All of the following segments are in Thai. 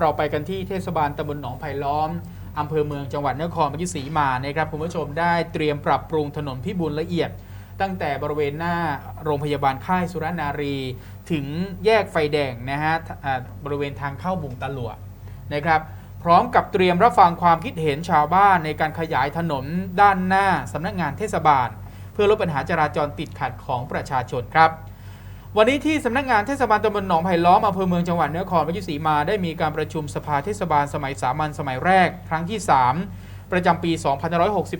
เราไปกันที่เทศบาลตำบลหนองไผ่ล้อม อำเภอเมืองจังหวัดนครราชสีมานะครับคุณผู้ชมได้เตรียมปรับปรุงถนนพิบูลละเอียด ตั้งแต่บริเวณหน้าโรงพยาบาลค่ายสุรนารี ถึงแยกไฟแดงนะฮะบริเวณทางเข้าบุงตะหลวนะครับ พร้อมกับเตรียมรับฟังความคิดเห็นชาวบ้านในการขยายถนนด้านหน้าสำนักงานเทศบาล เพื่อลดปัญหาจราจรติดขัดของประชาชนครับ วันนี้ที่สำนักงานเทศบาลตำบลหนองไผ่ล้อมอำเภอเมืองจังหวัดนครราชสีมาได้มีการประชุมสภาเทศบาลสมัยสามัญสมัยแรก ครั้งที่ 3 ประจำปี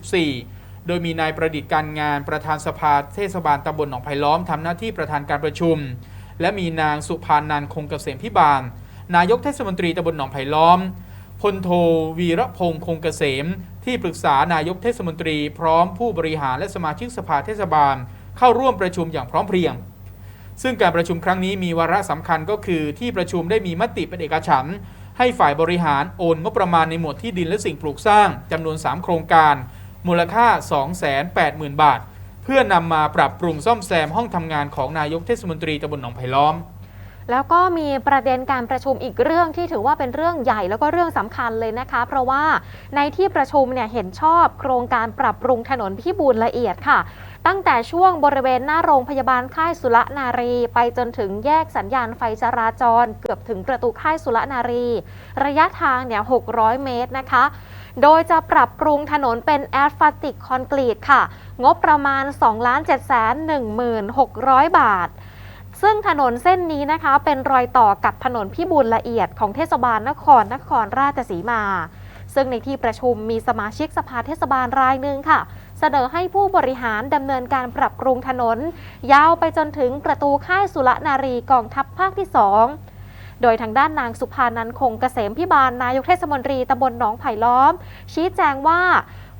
2564 โดยมีนายประดิษฐ์การงานประธานสภาเทศบาลตำบลหนองไผ่ล้อมทำหน้าที่ประธานการประชุม และมีนางสุพานันคงเกษมพิบาล นายกเทศมนตรีตำบลหนองไผ่ล้อมพลโทวีระพงษ์คงเกษม ที่ปรึกษานายกเทศมนตรี พร้อมผู้บริหารและสมาชิกสภาเทศบาล เข้าร่วมประชุมอย่างพร้อมเพรียง ซึ่งการประชุมครั้งนี้มีวาระสำคัญก็คือที่ประชุมได้มีมติเป็นเอกฉันท์ให้ฝ่ายบริหารโอนงบประมาณในหมวดที่ดินและสิ่งปลูกสร้างจำนวน 3 โครงการ มูลค่า 280,000 บาท เพื่อนำมาปรับปรุงซ่อมแซมห้องทำงานของนายกเทศมนตรีตำบลหนองไผ่ล้อม แล้วก็มีประเด็นการประชุมอีกเรื่องที่ถือว่าเป็นเรื่องใหญ่แล้วก็เรื่องสำคัญเลยนะคะ เพราะว่าในที่ประชุมเนี่ยเห็นชอบโครงการปรับปรุงถนนพิบูลละเอียดค่ะ ตั้งแต่ช่วงบริเวณหน้าโรงพยาบาลค่ายสุรนารี ไปจนถึงแยกสัญญาณไฟจราจร เกือบถึงประตูค่ายสุรนารี ระยะทางเนี่ย 600 เมตรนะคะ โดยจะปรับปรุงถนนเป็นแอสฟัลติกคอนกรีตค่ะ งบประมาณ 2 7 1 6 0 0 บาทซึ่งถนนเส้นนี้นะคะเป็นรอยต่อกับถนนพิบูลละเอียดของเทศบาลนครนครราชสีมา ซึ่งในที่ประชุมมีสมาชิกสภาเทศบาลรายหนึ่งค่ะ เสนอให้ผู้บริหารดำเนินการปรับปรุงถนน ยาวไปจนถึงประตูค่ายสุรนารีกองทัพภาคที่2โดยทางด้านนางสุภานันคงเกษมพิบาลนายกเทศมนตรีตำบลหนองไผ่ล้อม ชี้แจงว่า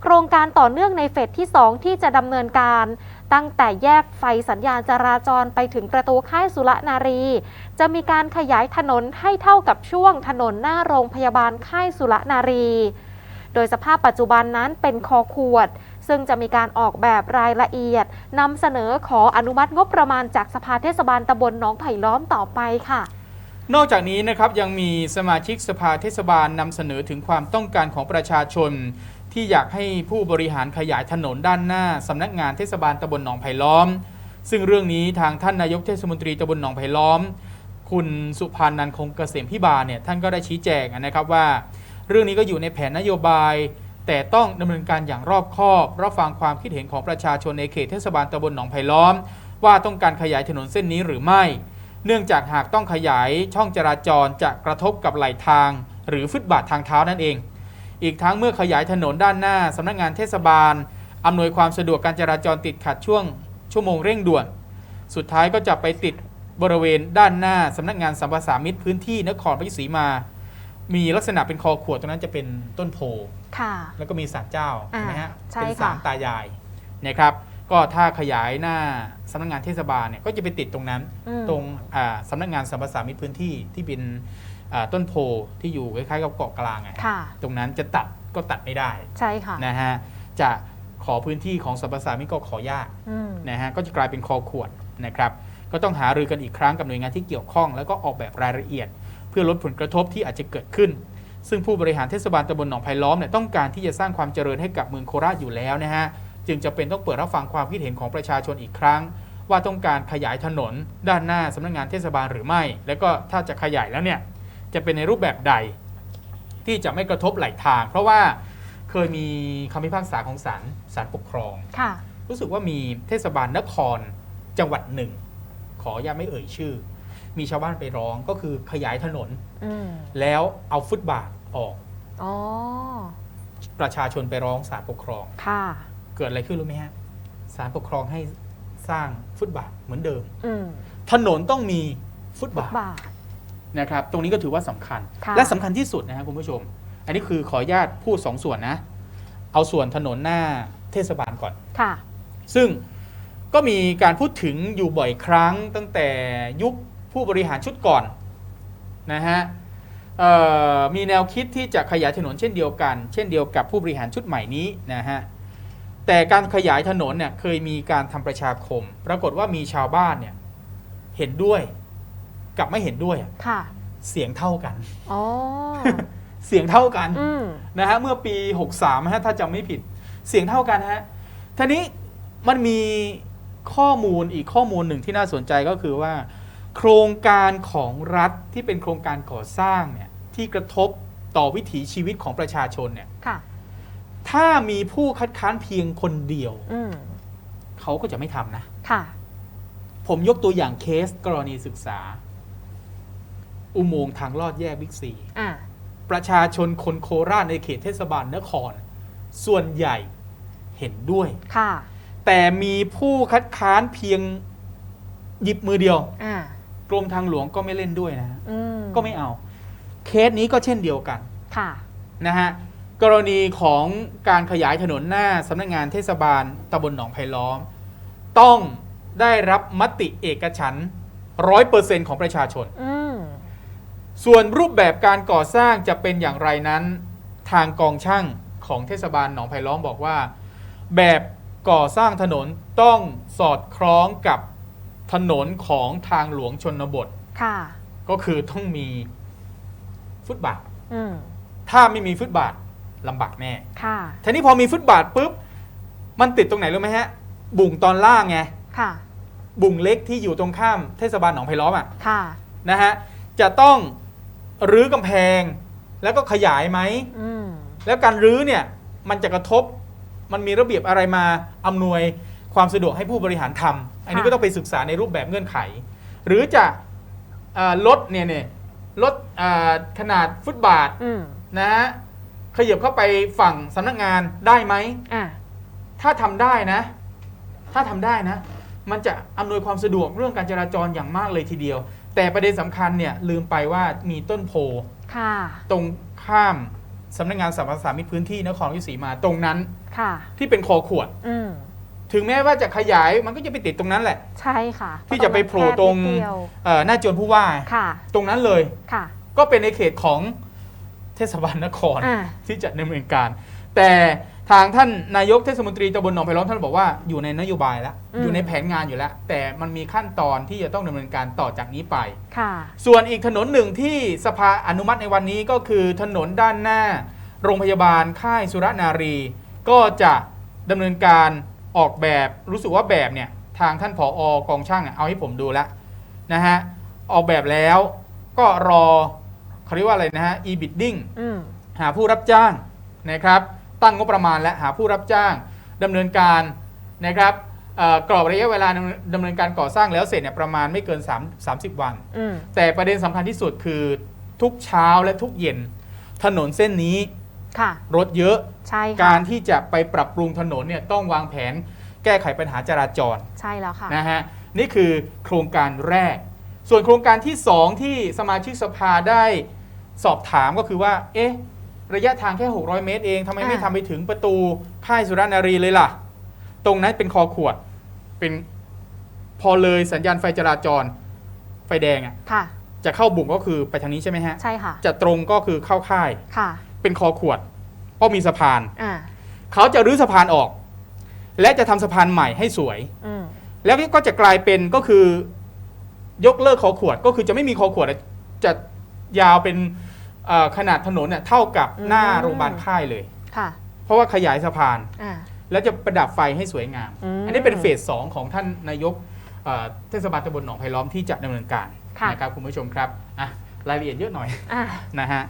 โครงการต่อเนื่องในเฟสที่ 2 ที่จะดำเนินการ ตั้งแต่แยกไฟสัญญาณจราจรไปถึงประตูค่ายสุรนารี จะมีการขยายถนนให้เท่ากับช่วงถนนหน้าโรงพยาบาลค่ายสุรนารี โดยสภาพปัจจุบันนั้นเป็นคอขวด ซึ่งจะมีการออกแบบรายละเอียดนำเสนอขออนุมัติงบประมาณจากสภาเทศบาลตำบลหนองไผ่ล้อมต่อไปค่ะนอกจากนี้นะครับยังมีสมาชิกสภาเทศบาลนำเสนอถึงความต้องการของประชาชน ที่อยากให้ผู้บริหารขยายถนนด้านหน้าสำนักงานเทศบาลตำบลหนองไผ่ล้อม ซึ่งเรื่องนี้ทางท่านนายกเทศมนตรีตำบลหนองไผ่ล้อม คุณสุพานนันคงเกษมพิบาลเนี่ยท่านก็ได้ชี้แจงนะครับว่า เรื่องนี้ก็อยู่ในแผนนโยบาย แต่ต้องดำเนินการอย่างรอบคอบรับฟังความคิดเห็นของประชาชนในเขตเทศบาลตำบลหนองไผ่ล้อม ว่าต้องการขยายถนนเส้นนี้หรือไม่ เนื่องจากหากต้องขยายช่องจราจรจะกระทบกับไหลทาง หรือฟุตบาททางเท้านั่นเอง อีกทั้งเมื่อขยายถนนด้านหน้าสำนักงานเทศบาล อำนวยความสะดวกการจราจรติดขัดช่วง ชั่วโมงเร่งด่วน สุดท้ายก็จะไปติดบริเวณด้านหน้าสำนักงานสัมปทานมิตรพื้นที่นครราชสีมา มีลักษณะเป็นคอขวดตรงนั้นจะเป็นต้นโพค่ะแล้วก็มีศาลเจ้าอ่าใช่ไหมฮะใช่เป็นค่ะศาลตายายนะครับก็ถ้าขยายหน้าสำนักงานเทศบาลเนี่ยก็จะไปติดตรงนั้นอืมตรงอ่าสำนักงานสัมปทานมิตรพื้นที่ที่เป็นอ่า ต้นโพที่อยู่คล้ายๆกับเกาะกลางอะค่ะตรงนั้นจะตัดก็ตัดไม่ได้ใช่ค่ะนะฮะจะขอพื้นที่ของสัมปทานมิตรก็ขอยากอืมนะฮะก็จะกลายเป็นคอขวดนะครับ ก็ต้องหารือกันอีกครั้งกับหน่วยงานที่เกี่ยวข้อง แล้วก็ออกแบบรายละเอียด เพื่อลดผลกระทบที่อาจจะเกิดขึ้น ซึ่งผู้บริหารเทศบาลตำบลหนองไผ่ล้อมเนี่ยต้องการที่จะสร้างความเจริญให้กับเมืองโคราชอยู่แล้วนะฮะจึงจะเป็นต้องเปิดรับฟังความคิดเห็นของประชาชนอีกครั้ง ว่าต้องการขยายถนนด้านหน้าสำนักงานเทศบาลหรือไม่ แล้วก็ถ้าจะขยายแล้วเนี่ย จะเป็นในรูปแบบใด ที่จะไม่กระทบไหลทาง เพราะว่าเคยมีคำพิพากษาของศาลศาลปกครอง ค่ะ รู้สึกว่ามีเทศบาลนครจังหวัดหนึ่ง ขออย่าตไม่เอ่ยชื่อ มีชาวบ้านไปร้องก็คือขยายถนน อืมแล้วเอาฟุตบาทออก อ๋อ ประชาชนไปร้องศาลปกครอง ค่ะ เกิดอะไรขึ้นรู้ไหมฮะศาลปกครองให้สร้างฟุตบาทเหมือนเดิม อืมถนนต้องมีฟุตบาท บาท นะครับตรงนี้ก็ถือว่าสำคัญค่ะและสำคัญที่สุดนะครับคุณผู้ชม อันนี้คือขออนุญาตพูดสองส่วนนะ เอาส่วนถนนหน้าเทศบาลก่อนค่ะ ซึ่งก็มีการพูดถึงอยู่บ่อยครั้งตั้งแต่ยุคผู้บริหารชุดก่อนนะฮะเอ่อมีแนวคิดที่จะขยายถนนเช่นเดียวกัน เช่นเดียวกับผู้บริหารชุดใหม่นี้นะฮะแต่การขยายถนนเนี่ยเคยมีการทำประชาคม ปรากฏว่ามีชาวบ้านเนี่ยเห็นด้วย กับไม่เห็นด้วยอะค่ะ เสียงเท่ากันอ๋อเสียงเท่ากันอืมนะฮะเมื่อปี 63ฮะถ้าจำไม่ผิดเสียงเท่ากันฮะทีนี้มันมีข้อมูลอีกข้อมูลหนึ่งที่น่าสนใจก็คือว่า โครงการของรัฐที่เป็นโครงการก่อสร้างเนี่ยที่กระทบต่อวิถีชีวิตของประชาชนเนี่ยค่ะถ้ามีผู้คัดค้านเพียงคนเดียวอืมเขาก็จะไม่ทำนะ ค่ะ ผมยกตัวอย่างเคสกรณีศึกษา อุโมงค์ทางลอดแยกบิ๊กซีอ่าประชาชนคนโคราชในเขตเทศบาลนคร ส่วนใหญ่เห็นด้วย ค่ะ แต่มีผู้คัดค้านเพียงหยิบมือเดียว อ่ากรมทางหลวงก็ไม่เล่นด้วยนะฮะอืมก็ไม่เอา เคสนี้ก็เช่นเดียวกัน ค่ะ นะฮะกรณีของการขยายถนนหน้าสำนักงานเทศบาลตำบลหนองไผ่ล้อม ต้องได้รับมติเอกฉันร้อยเปอร์เซ็นของประชาชน อืม ส่วนรูปแบบการก่อสร้างจะเป็นอย่างไรนั้น ทางกองช่างของเทศบาลหนองไผ่ล้อมบอกว่า แบบก่อสร้างถนนต้องสอดคล้องกับถนนของทางหลวงชนบท ค่ะ ก็คือต้องมีฟุตบาท อืม ถ้าไม่มีฟุตบาทลำบากแน่ ค่ะ ทีนี้พอมีฟุตบาทปุ๊บ มันติดตรงไหนรู้ไหมฮะ บุ่งตอนล่างไง ค่ะ บุ่งเล็กที่อยู่ตรงข้ามเทศบาลหนองไผ่ล้อมอะ ค่ะ นะฮะ จะต้อง รื้อกำแพง แล้วก็ขยายไหม อืม แล้วการรื้อเนี่ยมันจะกระทบมันมีระเบียบอะไรมาอำนวยความสะดวกให้ผู้บริหารทำอันนี้ค่ะ ก็ต้องไปศึกษาในรูปแบบเงื่อนไข หรือจะเอ่อลดเนี่ยเนี่ยลดเอ่อขนาดฟุตบาทอืมนะฮะขยับเข้าไปฝั่งสำนักงานได้ไหม อ่าถ้าทำได้นะ ถ้าทำได้นะ มันจะอำนวยความสะดวกเรื่องการจราจรอย่างมากเลยทีเดียว แต่ประเด็นสำคัญเนี่ยลืมไปว่ามีต้นโพ ค่ะ ตรงข้ามสำนักงานสรรพสามิตพื้นที่นครราชสีมาตรงนั้นค่ะ ที่เป็นคอขวด อืม ถึงแม้ว่าจะขยายมันก็จะไปติดตรงนั้นแหละ ใช่ค่ะที่จะไปโผล่ตรง แค่นิดเดียวเอ่อหน้าจวนผู้ว่า ค่ะ ตรงนั้นเลย ค่ะ ก็เป็นในเขตของเทศบาลนครอ่า ที่จะดำเนินการ แต่ ทางท่านนายกเทศมนตรีตำบลหนองไผ่ล้อมท่านบอกว่าอยู่ในนโยบายแล้ว อืม อยู่ในแผนงานอยู่แล้ว แต่มันมีขั้นตอนที่จะต้องดำเนินการต่อจากนี้ไป ค่ะ ส่วนอีกถนนหนึ่งที่สภาอนุมัติในวันนี้ก็คือถนนด้านหน้า โรงพยาบาลค่ายสุรนารี ก็จะดำเนินการออกแบบรู้สึกว่าแบบเนี่ยทางท่านผออกองช่างเนี่ยเอาให้ผมดูแล้วนะฮะออกแบบแล้วก็รอเขาเรียกว่าอะไรนะฮะ e-bidding อืม หาผู้รับจ้างนะครับ ตั้งงบประมาณและหาผู้รับจ้างดำเนินการนะครับเอ่อกรอบระยะเวลาดำเนินการก่อสร้างแล้วเสร็จเนี่ยประมาณไม่เกิน 3 30 วันอืมแต่ประเด็นสำคัญที่สุดคือทุกเช้าและทุกเย็น ถนนเส้นนี้ค่ะรถเยอะใช่ค่ะการที่จะไปปรับปรุงถนนเนี่ยต้องวางแผนแก้ไขปัญหาจราจรใช่แล้วค่ะนะฮะนี่คือโครงการแรก ส่วนโครงการที่ 2 ที่สมาชิกสภาได้สอบถามก็คือว่า เอ๊ะ ระยะทางแค่ 600 เมตรเองทำไมไม่อ่าทำไปถึงประตูค่ายสุรนารีเลยล่ะ ตรงนั้นเป็นคอขวด เป็นพอเลยสัญญาณไฟจราจร ไฟแดงอะค่ะ จะเข้าบุ่งก็คือไปทางนี้ใช่ไหมฮะ ใช่ค่ะ จะตรงก็คือเข้าค่าย ค่ะ เป็นคอขวด เพราะมีสะพาน อ่า เขาจะรื้อสะพานออก และจะทำสะพานใหม่ให้สวย อืม แล้วก็จะกลายเป็นก็คือยกเลิกคอขวดก็คือจะไม่มีคอขวดจะยาวเป็นเอ่อ ขนาดถนนเนี่ยเท่ากับหน้าโรงพยาบาลค่ายเลยค่ะ เพราะว่าขยายสะพาน อ่า แล้วจะประดับไฟให้สวยงาม อืมอันนี้เป็นเฟสสองของท่านนายกเอ่อเทศบาลตำบลหนองไผ่ล้อมที่จะดำเนินการค่ะ นะครับคุณผู้ชมครับอะรายละเอียดเยอะหน่อยอ่า นะฮะ